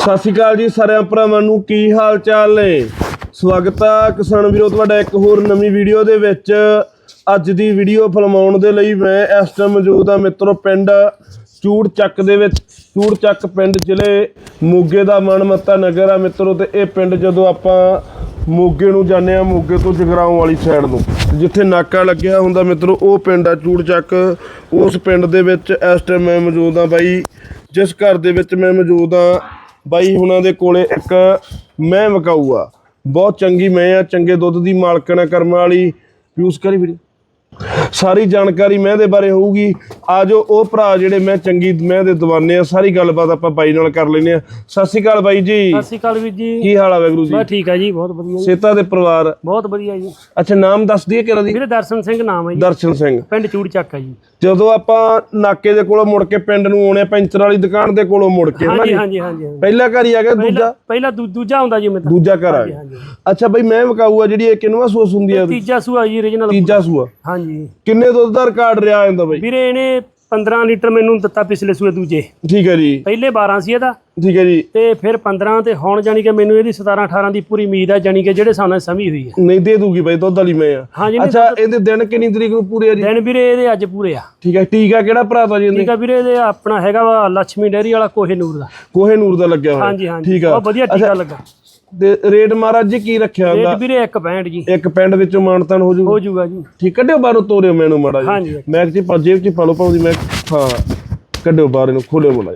ਸਤਿ ਸ਼੍ਰੀ ਅਕਾਲ ਜੀ ਸਾਰਿਆਂ ਭਰਾਵਾਂ ਨੂੰ, ਕੀ ਹਾਲ ਚਾਲ ਨੇ? ਸਵਾਗਤ ਆ ਕਿਸਾਨ ਵੀਰੋ, ਤੁਹਾਡਾ ਇੱਕ ਹੋਰ ਨਵੀਂ ਵੀਡੀਓ ਦੇ ਵਿੱਚ। ਅੱਜ ਦੀ ਵੀਡੀਓ ਫਿਲਮਾਉਣ ਦੇ ਲਈ ਮੈਂ ਇਸ ਟਾਈਮ ਮੌਜੂਦ ਆ ਮਿੱਤਰੋ ਪਿੰਡ ਚੂੜ ਚੱਕ ਦੇ ਵਿੱਚ ਚੂੜ ਚੱਕ ਪਿੰਡ ਜ਼ਿਲ੍ਹੇ ਮੋਗੇ ਦਾ ਮਨਮੱਤਾ ਨਗਰ ਆ ਮਿੱਤਰੋ ਤੇ ਇਹ ਪਿੰਡ ਜਦੋਂ ਆਪਾਂ ਮੋਗੇ ਨੂੰ ਜਾਂਦੇ ਆ, ਮੋਗੇ ਤੋਂ ਜਗਰਾਉਂ ਵਾਲੀ ਸਾਈਡ ਨੂੰ, ਜਿੱਥੇ ਨਾਕਾ ਲੱਗਿਆ ਹੁੰਦਾ ਮਿੱਤਰੋ, ਉਹ ਪਿੰਡ ਆ ਚੂੜ ਚੱਕ ਉਸ ਪਿੰਡ ਦੇ ਵਿੱਚ ਇਸ ਟਾਈਮ ਮੈਂ ਮੌਜੂਦ ਆ ਬਾਈ, ਜਿਸ ਘਰ ਦੇ ਵਿੱਚ ਮੈਂ ਮੌਜੂਦ ਆ ਬਾਈ ਹੁਣਾਂ ਦੇ ਕੋਲੇ ਇੱਕ ਮੈਂ ਮਕਾਊ ਆ। ਬਹੁਤ ਚੰਗੀ ਮੈਂ ਆ, ਚੰਗੇ ਦੁੱਧ ਦੀ ਮਾਲਕਣ ਆ ਕਰਮ ਵਾਲੀ। ਯੂਜ਼ ਕਰੀ ਵੀਡੀਓ ਸਾਰੀ ਜਾਣਕਾਰੀ ਮੈਂ ਦੇ ਬਾਰੇ ਹੋਊਗੀ। ਆਜੋ ਉਹ ਭਰਾ ਜਿਹੜੇ ਮੈਂ ਚੰਗੀ ਮੈਂ ਦੇ ਦਵਾਨੇ ਆ ਸਾਰੀ ਗੱਲਬਾਤ ਆਪਾਂ ਬਾਈ ਨਾਲ ਕਰ ਲੈਨੇ ਆ। ਸਤਿ ਸ਼੍ਰੀ ਅਕਾਲ ਬਾਈ ਜੀ। ਸਤਿ ਸ਼੍ਰੀ ਅਕਾਲ ਵੀਰ ਜੀ। ਕੀ ਹਾਲ ਆ ਵੈਗਰੂ ਜੀ? ਬਸ ਠੀਕ ਆ ਜੀ ਬਹੁਤ ਵਧੀਆ ਜੀ। ਸੇਤਾ ਦੇ ਪਰਿਵਾਰ। ਬਹੁਤ ਵਧੀਆ ਜੀ। ਅੱਛਾ ਨਾਮ ਦੱਸ ਦਈਏ ਕਿਹੜਾ ਦੀ ਵੀਰੇ ਦਰਸ਼ਨ ਸਿੰਘ ਨਾਮ ਹੈ ਜੀ। ਦਰਸ਼ਨ ਸਿੰਘ। ਪਿੰਡ ਚੂੜ ਚੱਕ ਆ ਜੀ। ਜਦੋਂ ਆਪਾਂ ਨਾਕੇ ਦੇ ਕੋਲੋਂ ਮੁੜ ਕੇ ਪਿੰਡ ਨੂੰ ਆਉਣੇ ਆ, ਪੈਂਚਰ ਵਾਲੀ ਦੁਕਾਨ ਦੇ ਕੋਲੋਂ ਮੁੜ ਕੇ ਹਾਂਜੀ ਹਾਂਜੀ ਹਾਂਜੀ। ਪਹਿਲਾ ਘਰ ਹੀ ਆ ਗਿਆ ਦੂਜਾ? ਪਹਿਲਾ ਦੂਜਾ ਹੁੰਦਾ ਜੀ ਮੈਂ ਤਾਂ। ਦੂਜਾ ਘਰ ਆ ਗਿਆ। ਅੱਛਾ ਬਈ ਮੈਂ ਮਕਾਊ ਆ ਜਿਹੜੀ ਇਹ ਕਿੰਨਵਾ ਸੋਸ ਹੁੰਦੀ ਆ ਤੀਜਾ ਸੂਆ ਜੀ ਰੀਜਨਲ ਤੀਜਾ ਸੂਆ। ਹਾਂਜੀ। ਕਿੰਨੇ ਦੁੱਧ ਦਾ ਰਿਕਾਰਡ ਰਿਹਾ ਜਾਂਦਾ ਬਾਈ? ਵੀਰੇ ਇਹਨੇ 15 ਲੀਟਰ ਮੈਨੂੰ ਦਿੱਤਾ ਪਿਛਲੇ ਸੂਏ ਦੂਜੇ। ਠੀਕ ਹੈ ਜੀ। ਪਹਿਲੇ 12 ਸੀ ਇਹਦਾ। ਠੀਕ ਹੈ ਜੀ। ਤੇ ਫਿਰ 15 ਤੇ ਹੁਣ ਜਾਨੀ ਕਿ ਮੈਨੂੰ ਇਹਦੀ 17 18 ਦੀ ਪੂਰੀ ਉਮੀਦ ਹੈ ਜਾਨੀ ਕਿ ਜਿਹੜੇ ਸਾਹਮਣੇ ਸਮੀ ਹੋਈ ਹੈ। ਨਹੀਂ ਦੇ ਦੂਗੀ ਬਾਈ ਦੁੱਧ ਵਾਲੀ ਮੈਂ ਆ। ਅੱਛਾ ਇਹਦੇ ਦਿਨ ਕਿੰਨੀ ਤਰੀਕ ਨੂੰ ਪੂਰੇ ਆ ਜੀ? ਦਿਨ ਵੀਰੇ ਇਹਦੇ ਅੱਜ ਪੂਰੇ ਆ। ਠੀਕ ਹੈ ਟੀਕਾ ਕਿਹੜਾ ਭਰਾ ਤਾ ਜੀ ਇਹਦੇ ਠੀਕ ਆ ਵੀਰੇ ਇਹਦੇ ਆਪਣਾ ਹੈਗਾ ਵਾ ਲక్ష్ਮੀ ਡੈਰੀ ਵਾਲਾ ਕੋਹੇ ਨੂਰ ਦਾ। ਕੋਹੇ ਨੂਰ ਦਾ ਲੱਗਿਆ ਹੋਇਆ। ਹਾਂਜੀ ਹਾਂਜੀ। ਠੀਕ ਆ। ਬਹੁਤ ਵਧੀਆ ਟੀਕਾ ਲੱਗਾ। ਤੇ ਰੇਟ ਮਹਾਰਾਜ ਜੀ ਕੀ ਰੱਖਿਆ ਹੁੰਦਾ? ਰੇਟ ਵੀਰੇ 165 ਜੀ। ਇੱਕ ਪਿੰਡ ਵਿੱਚੋਂ ਮਾਨਤਨ ਹੋ ਜੂ? ਹੋ ਜਾਊਗਾ ਜੀ। ਠੀਕ ਕੱਢਿਓ ਬਾਹਰੋਂ ਤੋਰਿਓ ਮੈਨੂੰ ਮਾੜਾ ਜੀ। ਹਾਂਜੀ। ਮੈਂ ਕਿ ਜੇਬ ਚ ਪਾ ਲਓ ਪਾਉਂਦੀ ਮੈਂ ਹਾਂ ਕੱਢਿਓ ਬਾਹਰ ਇਹਨੂੰ ਖੋਲਿਓ ਜੀ।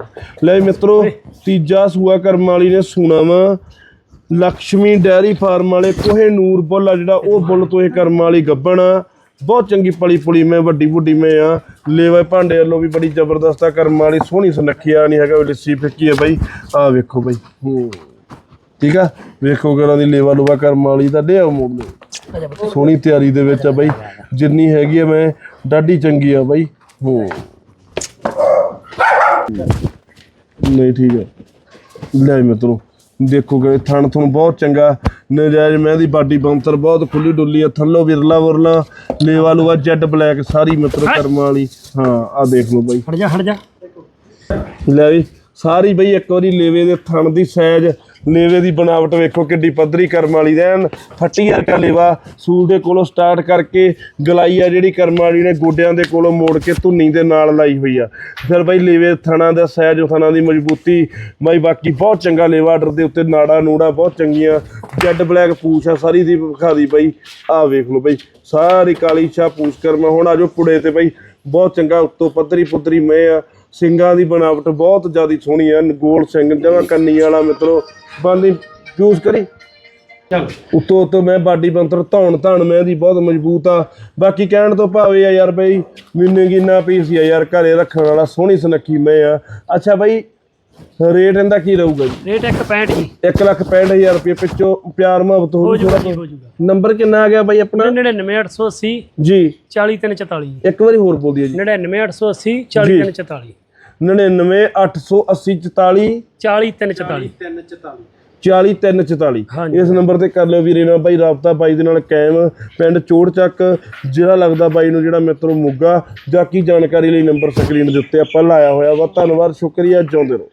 ਲੈ ਮਿੱਤਰੋ ਤੀਜਾ ਸੂਆ ਕਰਮ ਵਾਲੀ ਨੇ ਸੁਣਾ ਵਾ। ਲక్ష్ਮੀ ਡੈਰੀ ਫਾਰਮ ਵਾਲੇ ਕੋਹੇ ਨੂਰ ਬੁੱਲ ਆ ਜਿਹੜਾ ਉਹ ਬੁੱਲ ਤੋਂ ਇਹ ਕਰਮ ਵਾਲੀ ਗੱਬਣ ਆ। ਬਹੁਤ ਚੰਗੀ ਪਲੀ ਪੁਲੀ ਮੈਂ ਵੱਡੀ ਵੱਡੀ ਮੈਂ ਆ। ਲੇਵਾ ਭਾਂਡੇ ਵੱਲੋਂ ਵੀ ਬੜੀ ਜ਼ਬਰਦਸਤ ਆ ਕਰਮ ਵਾਲੀ ਸੋਹਣੀ ਸੁਨੱਖਿਆ ਨਹੀਂ ਹੈਗਾ ਵੀ ਲੱਸੀ ਫਿੱਕੀ ਆ ਬਾਈ। ਆ ਵੇਖੋ ਬਾਈ। ਹੂੰ। ਠੀਕ ਆ? ਵੇਖੋ ਕਿਹੜਾ ਦੀ ਲੇਵਾ ਲੂਵਾ ਕਰਮ ਵਾਲੀ ਦਾ ਡਿਆ ਮੋੜ ਦੇ ਸੋਹਣੀ ਤਿਆਰੀ ਦੇ ਵਿੱਚ ਆ ਬਾਈ। ਜਿੰਨੀ ਹੈਗੀ ਆ ਮੈਂ ਡਾਢੀ ਚੰਗੀ ਆ ਬਾਈ। ਹੂੰ। ਨਹੀਂ ਠੀਕ ਹੈ ਲੈ ਮਿੱਤਰੋ ਦੇਖੋ ਕਿ ਥਣ ਥਣ ਬਹੁਤ ਚੰਗਾ। ਨਜਾਇਜ਼ ਮੈਂ ਦੀ ਬਾਡੀ ਬੰਤਰ ਬਹੁਤ ਖੁੱਲੀ ਡੁੱਲੀ ਆ ਥੱਲੋ ਵਿਰਲਾ ਵਰਲਾ ਲੇਵਾ ਲੂਆ ਜੈਡ ਬਲੈਕ ਸਾਰੀ ਮਿੱਤਰੋ ਕਰਮ ਵਾਲੀ। ਹਾਂ ਆ ਦੇਖ ਲਓ ਬਾਈ। ਹਟ ਜਾ ਹਟ ਜਾ। ਲੈ ਵੀ ਸਾਰੀ ਬਈ ਇੱਕ ਵਾਰੀ ਲੇਵੇ ਦੇ ਥਣ ਦੀ ਸਾਈਜ਼ ਲੇਵੇ ਦੀ ਬਣਾਵਟ ਵੇਖੋ ਕਿੱਡੀ ਪੱਧਰੀ ਕਰਮ ਵਾਲੀ ਰਹਿਣ। ਫੱਟੀ ਵਰਗਾ ਲੇਵਾ, ਸੂਲ ਦੇ ਕੋਲੋਂ ਸਟਾਰਟ ਕਰਕੇ ਗਲਾਈ ਆ ਜਿਹੜੀ ਕਰਮ ਵਾਲੀ ਨੇ ਗੋਡਿਆਂ ਦੇ ਕੋਲੋਂ ਮੋੜ ਕੇ ਧੁੰਨੀ ਦੇ ਨਾਲ ਲਾਈ ਹੋਈ ਆ। ਫਿਰ ਬਾਈ ਲੇਵੇ ਥਣਾ ਦਾ ਸਾਈਜ਼ ਥਣਾ ਦੀ ਮਜ਼ਬੂਤੀ। ਬਾਈ ਬਾਕੀ ਬਹੁਤ ਚੰਗਾ ਲੇਵਾ ਆਰਡਰ ਦੇ ਉੱਤੇ ਨਾੜਾ ਨੂੜਾ ਬਹੁਤ ਚੰਗੀਆਂ। ਜੈਡ ਬਲੈਕ ਪੂਛ ਆ, ਸਾਰੀ ਦੀ ਵਿਖਾ ਦੀ ਬਾਈ। ਆਹ ਵੇਖ ਲਓ ਬਾਈ, ਸਾਰੀ ਕਾਲੀ ਸ਼ਾ ਪੂਛ ਕਰਮਾ ਹੁਣ ਆਜੋ ਪੁੜੇ ਤੇ ਬਈ, ਬਹੁਤ ਚੰਗਾ ਉੱਤੋਂ ਪੱਧਰੀ ਪੁੱਧਰੀ ਮੈਂ ਆ। ਸਿੰਘਾਂ ਦੀ ਬਣਾਵਟ ਬਹੁਤ ਜ਼ਿਆਦੀ ਸੋਹਣੀ ਆ ਗੋਲ ਸਿੰਘ ਜਮਾ ਕੰਨੀ ਵਾਲਾ ਮਿੱਤਰੋ ਬੰਦੀ ਯੂਜ਼ ਕਰੀ। ਚਲ। ਉੱਤੋਂ ਉੱਤੋਂ ਮੈਂ ਬਾਡੀ ਬੰਤਰ ਧੌਣ ਧਾਣ ਮੈਂ ਦੀ ਬਹੁਤ ਮਜ਼ਬੂਤ ਆ। ਬਾਕੀ ਕਹਿਣ ਤੋਂ ਭਾਵੇਂ ਆ ਯਾਰ ਬਈ ਮੈਨੂੰ ਕਿੰਨਾ ਪੀਸ ਆ ਯਾਰ ਘਰੇ ਰੱਖਣ ਵਾਲਾ ਸੋਹਣੀ ਸੁਨੱਖੀ ਮੈਂ ਆ। ਅੱਛਾ ਬਈ ਰੇਟ ਇਹਦਾ ਕੀ ਰਹੂਗਾ ਜੀ? ਰੇਟ 165 ਜੀ। 1 ਲੱਖ 65000 ਰੁਪਏ ਪਿੱਛੋਂ ਪਿਆਰ ਮੁਹੱਬਤ ਹੋ ਹੋ ਜਾਊਗਾ ਜੀ ਹੋ ਜਾਊਗਾ ਨੰਬਰ ਕਿੰਨਾ ਆ ਗਿਆ ਬਾਈ ਆਪਣਾ? 99880 ਜੀ। 40344 ਇੱਕ ਵਾਰੀ ਹੋਰ ਬੋਲ ਦਿਓ ਜੀ। 99880 40344 99880 44 40344 40344 ਹਾਂਜੀ। ਇਸ ਨੰਬਰ ਤੇ ਕਰ ਲਿਓ ਵੀਰੇ ਨਾਲ ਬਾਈ ਰਾਬਤਾ ਬਾਈ ਦੇ ਨਾਲ ਕਾਇਮ ਪਿੰਡ ਚੋੜ ਚੱਕ ਜਿਹੜਾ ਲੱਗਦਾ ਬਾਈ ਨੂੰ ਜਿਹੜਾ ਮਿੱਤਰੋ ਮੁੱਗਾ। ਜਾਂ ਕੀ ਜਾਣਕਾਰੀ ਲਈ ਨੰਬਰ ਸਕਰੀਨ ਦੇ ਉੱਤੇ ਆਪਾਂ ਲਾਇਆ ਹੋਇਆ ਵਾ। ਧੰਨਵਾਦ ਸ਼ੁਕਰੀਆ ਜਿਉਂਦੇ ਰਹੋ।